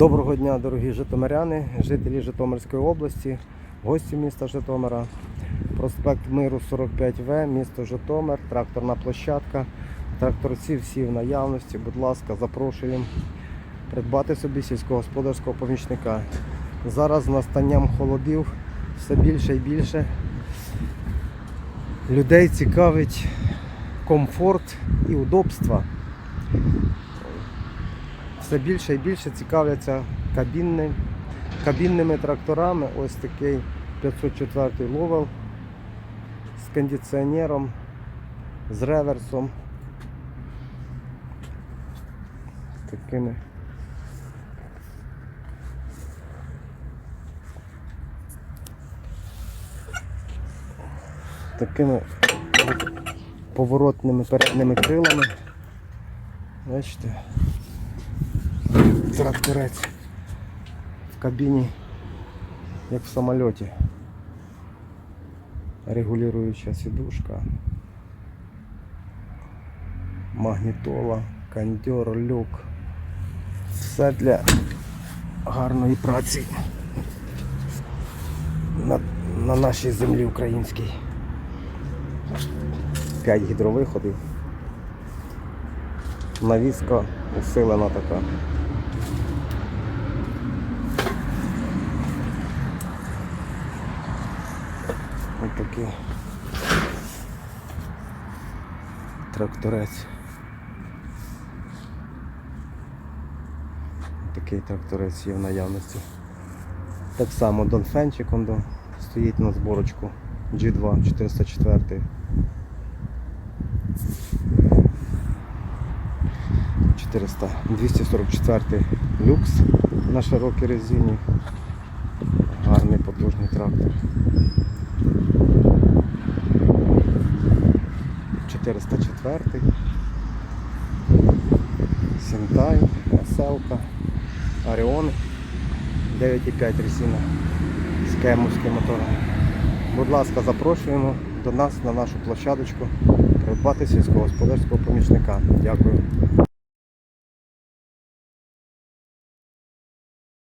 Доброго дня, дорогі житомиряни, жителі Житомирської області, гості міста Житомира. Проспект Миру 45В, місто Житомир, тракторна площадка. Тракторці всі в наявності. Будь ласка, запрошуємо придбати собі сільськогосподарського помічника. Зараз настанням холодів все більше і більше людей цікавить комфорт і удобства все більше і більше цікавляться кабінним, кабінними тракторами. Ось такий 504 ловел з кондиціонером, з реверсом. Такими. Такими поворотними передними крилами. Бачите? Тракторець в кабіні, як в самольоті. Регулююча сідушка, магнітола, кондьор, люк. Все для гарної праці на, на нашій землі українській. П'ять гідровиходів. Навіска усилена така. Ось такий тракторець. Такий тракторець є в наявності. Так само Донфенчик он стоїть на зборочку G2 404. 400, 244 люкс на широкій резині. Гарний потужний трактор. 404 Сінтай, Селка, Оріон 9,5 резина з кемовським мотором. Будь ласка, запрошуємо до нас на нашу площадочку придбати сільськогосподарського помічника. Дякую.